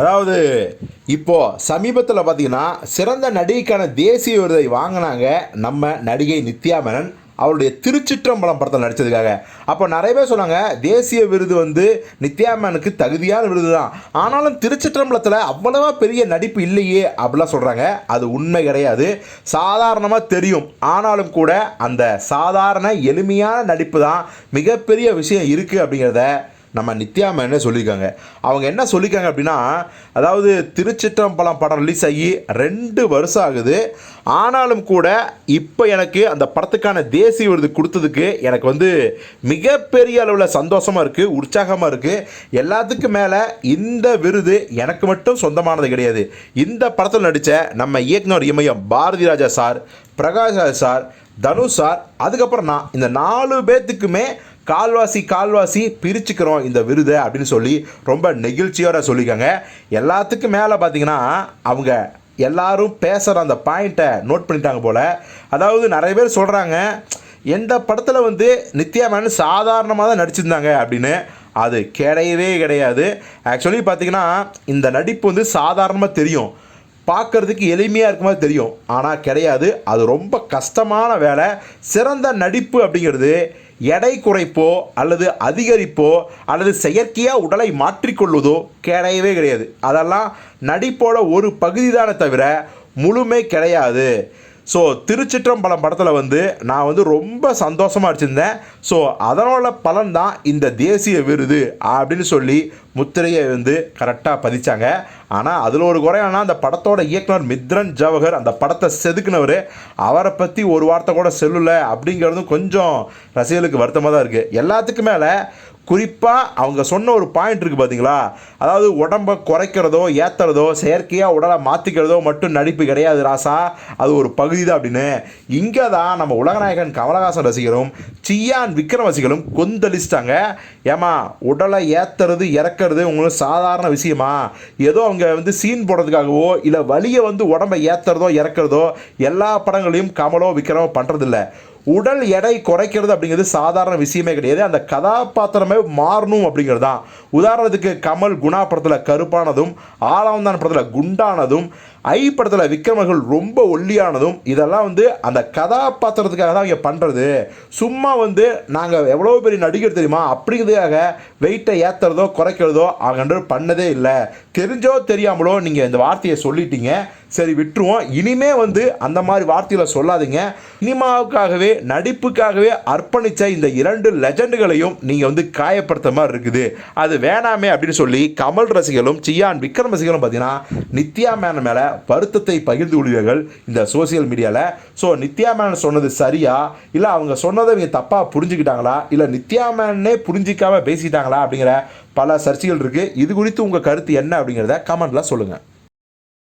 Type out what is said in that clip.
அதாவது இப்போது சமீபத்தில் பார்த்தீங்கன்னா சிறந்த நடிகைக்கான தேசிய விருதை வாங்கினாங்க நம்ம நடிகை நித்யா மேனன். அவருடைய திருச்சிற்றம்பலம் படத்தில் நடித்ததுக்காக அப்போ நிறைய பேர் சொன்னாங்க தேசிய விருது வந்து நித்யா மேனுக்கு தகுதியான விருது தான் ஆனாலும் திருச்சிற்றம்பலத்தில் அவ்வளவா பெரிய நடிப்பு இல்லையே அப்படிலாம் சொல்கிறாங்க அது உண்மை கிடையாது. சாதாரணமாக தெரியும். ஆனாலும் கூட அந்த சாதாரண எளிமையான நடிப்பு தான் மிகப்பெரிய விஷயம் இருக்குது அப்படிங்கிறத நம்ம நித்யா மேனே சொல்லியிருக்காங்க. அவங்க என்ன சொல்லியிருக்காங்க அப்படின்னா அதாவது திருச்சிற்றம்பலம் படம் ரிலீஸ் ஆகி ரெண்டு வருஷம் ஆகுது. ஆனாலும் கூட இப்போ எனக்கு அந்த படத்துக்கான தேசிய விருது கொடுத்ததுக்கு எனக்கு வந்து மிகப்பெரிய அளவில் சந்தோஷமாக இருக்குது உற்சாகமாக இருக்குது எல்லாத்துக்கும் மேலே இந்த விருது எனக்கு மட்டும் சொந்தமானது கிடையாது. இந்த படத்தில் நடித்த நம்ம இயக்குனர் இமயம் Bharathi Raja sir Prakash Raj sir Dhanush sir அதுக்கப்புறம் நான் இந்த நாலு பேர்த்துக்குமே கால்வாசி கால்வாசி பிரிச்சுக்கிறோம் இந்த விருதை அப்படின்னு சொல்லி ரொம்ப நெகிழ்ச்சியோட சொல்லியிருக்காங்க. எல்லாத்துக்கும் மேலே பார்த்தீங்கன்னா அவங்க எல்லாரும் பேசுகிற அந்த பாயிண்ட்டை நோட் பண்ணிட்டாங்க போல். அதாவது நிறைய பேர் சொல்கிறாங்க எந்த படத்தில் வந்து நித்யா மேனன் சாதாரணமாக தான் நடிச்சிருந்தாங்க அப்படின்னு. அது கிடையவே கிடையாது. ஆக்சுவலி பார்த்தீங்கன்னா இந்த நடிப்பு வந்து சாதாரணமாக தெரியும். பார்க்கறதுக்கு எளிமையாக இருக்க மாதிரி தெரியும். ஆனால் கிடையாது. அது ரொம்ப கஷ்டமான வேலை. சிறந்த நடிப்பு அப்படிங்கிறது எடை குறைப்போ அல்லது அதிகரிப்போ அல்லது செயற்கையாக உடலை மாற்றிக்கொள்வதோ கிடையவே கிடையாது. அதெல்லாம் நடிப்போட ஒரு பகுதி தானே தவிர முழுமை கிடையாது. ஸோ திருச்சிற்றம்பலம் படத்தில் வந்து நான் வந்து ரொம்ப சந்தோஷமாக அடிச்சிருந்தேன். ஸோ அதனோட பலன் தான் இந்த தேசிய விருது அப்படின்னு சொல்லி முத்திரையை வந்து கரெக்டாக பதிச்சாங்க. ஆனால் அதில் ஒரு குறை அந்த படத்தோட இயக்குனர் மித்ரன் ஜவஹர் அந்த படத்தை செதுக்குனவர் அவரை பற்றி ஒரு வார்த்தை கூட செல்லலை அப்படிங்கிறதும் கொஞ்சம் ரசிகர்களுக்கு வருத்தமாக தான் இருக்குது எல்லாத்துக்கும் மேலே குறிப்பாக அவங்க சொன்ன ஒரு பாயிண்ட் இருக்குது பார்த்தீங்களா அதாவது உடம்பை குறைக்கிறதோ ஏற்றுறதோ செயற்கையாக உடலை மாற்றிக்கிறதோ மட்டும் நடிப்பு கிடையாது ராசா. அது ஒரு பகுதி தான் அப்படின்னு. இங்கே தான் நம்ம உலகநாயகன் கமலஹாசன் ரசிகரும் சியான் விக்ரம் ரசிகரும் கொந்தளிச்சிட்டாங்க. ஏமா உடலை ஏற்றுறது இறக்கிறது உங்களுக்கு சாதாரண விஷயமா? ஏதோ அவங்க வந்து சீன் போடுறதுக்காகவோ இல்லை வழியை வந்து உடம்பை ஏற்றுறதோ இறக்குறதோ எல்லா படங்களையும் கமலோ விக்ரமோ பண்ணுறதில்ல உடல் எடை குறைக்கிறது அப்படிங்கிறது சாதாரண விஷயமே கிடையாது. அந்த கதாபாத்திரமே மாறணும் அப்படிங்கிறது தான். உதாரணத்துக்கு கமல் குணா படத்தில் கருப்பானதும் ஆளாவந்தான் படத்தில் குண்டானதும் ஐ படத்தில் விக்ரமர்கள் ரொம்ப ஒல்லியானதும் இதெல்லாம் வந்து அந்த கதாபாத்திரத்துக்காக தான் இங்கே பண்ணுறது சும்மா வந்து நாங்கள் எவ்வளோ பெரிய நடிகர் தெரியுமா? அப்படிங்கிறதுக்காக வெயிட்டை ஏற்றுறதோ குறைக்கிறதோ அவங்க பண்ணதே இல்லை. தெரிஞ்சோ தெரியாமலோ நீங்கள் இந்த வார்த்தையை சொல்லிட்டீங்க. சரி விட்டுருவோம். இனிமே வந்து அந்த மாதிரி வார்த்தைகளை சொல்லாதீங்க. சினிமாவுக்காகவே நடிப்புக்காகவே அர்ப்பணித்த இந்த இரண்டு லெஜண்டுகளையும் நீங்கள் வந்து காயப்படுத்த மாதிரி இருக்குது. அது வேணாமே அப்படின்னு சொல்லி கமல் ரசிகர்களும் சியான் விக்ரம் ரசிகர்களும் பார்த்தீங்கன்னா நித்யா மேனன் மேலே வருத்தத்தை பகிர்ந்து கொள்வீர்கள் இந்த சோசியல் மீடியாவில் ஸோ நித்யா மேனன் சொன்னது சரியா? இல்லை அவங்க சொன்னதை இவங்க தப்பாக புரிஞ்சுக்கிட்டாங்களா? இல்லை நித்யா மேனனே புரிஞ்சிக்காமல் பேசிட்டாங்களா? அப்படிங்கிற பல சர்ச்சைகள் இருக்குது இது குறித்து உங்கள் கருத்து என்ன அப்படிங்கிறத கமெண்ட்டில் சொல்லுங்கள்